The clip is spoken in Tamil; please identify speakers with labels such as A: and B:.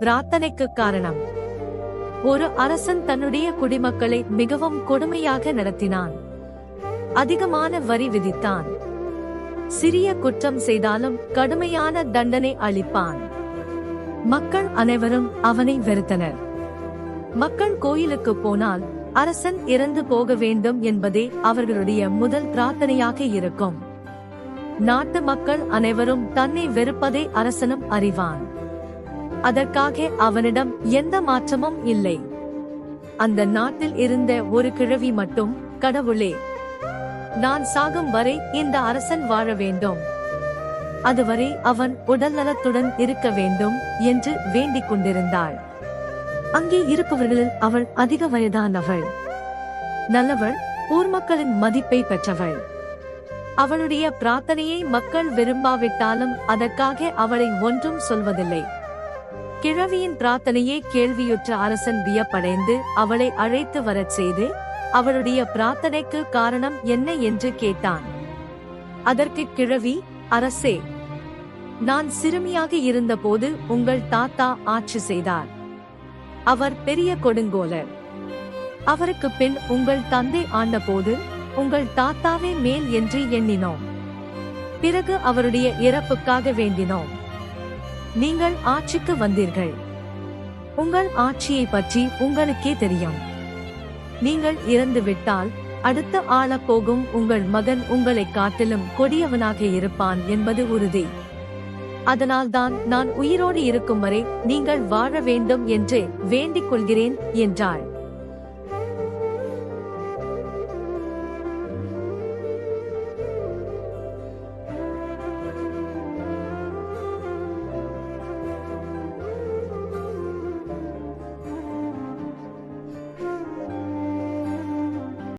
A: பிரார்த்தனைக்கு காரணம். ஒரு அரசன் தன்னுடைய குடிமக்களை மிகவும் கொடுமையாக நடத்தினான். அதிகமான வரி விதித்தான். சிறிய குற்றம் செய்தாலும் கடுமையான தண்டனை அளிப்பான். மக்கள் அனைவரும் அவனை வெறுத்தனர். மக்கள் கோயிலுக்கு போனால் அரசன் இறந்து போக வேண்டும் என்பதே அவர்களுடைய முதல் பிரார்த்தனையாக இருக்கும். நாட்டு மக்கள் அனைவரும் தன்னை வெறுப்பதை அரசனும் அறிவான். அதற்காக அவனிடம் எந்த மாற்றமும் இல்லை. அந்த நாட்டில் இருந்த ஒரு கிழவி மட்டும் கடவுளே நான் சாகும் வரை இந்த அரசன் வாழ வேண்டும். அதுவரை அவன் உடல் நலத்துடன் இருக்க வேண்டும் என்று வேண்டிக் கொண்டிருந்தாள். அங்கே இருப்பவர்களில் அவள் அதிக வயதானவள். நல்லவள் ஊர் மக்களின் மதிப்பை பெற்றவள். அவளுடைய பிரார்த்தனையை மக்கள் விரும்பாவிட்டாலும் அதற்காக அவளை ஒன்றும் சொல்வதில்லை. கிழவியின் பிரார்த்தனையே கேள்வியுற்ற அரசன் வியப்படைந்து அவளை அழைத்து வரச் செய்து அவளுடைய பிரார்த்தனைக்கு காரணம் என்ன? என்று கேட்டான். அதற்கு கிழவி அரசே நான் சிறுமியாக இருந்தபோது உங்கள் தாத்தா ஆட்சி செய்தார். அவர் பெரிய கொடுங்கோலர். அவருக்கு பின் உங்கள் தந்தை ஆண்டபோது உங்கள் தாத்தாவே மேல் என்று எண்ணினோம். பிறகு அவருடைய இறப்புக்காக வேண்டினோம். நீங்கள் ஆட்சிக்கு வந்தீர்கள். உங்கள் ஆட்சியை பற்றி உங்களுக்கே தெரியும். நீங்கள் இறந்து விட்டால் அடுத்த ஆளப் போகும் உங்கள் மகன் உங்களைக் காட்டிலும் கொடியவனாக இருப்பான் என்பது உறுதி. அதனால்தான் நான் உயிரோடு இருக்கும் வரை நீங்கள் வாழ வேண்டும் என்று வேண்டிக் கொள்கிறேன் என்றாள்.